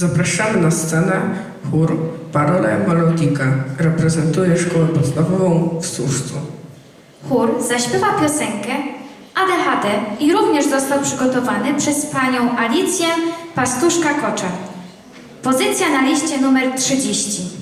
Zapraszamy na scenę chór Parola Melotika. Reprezentuje szkołę podstawową w Służcu. Chór zaśpiewa piosenkę ADHD i również został przygotowany przez panią Alicję Pastuszka-Kocza. Pozycja na liście numer 30.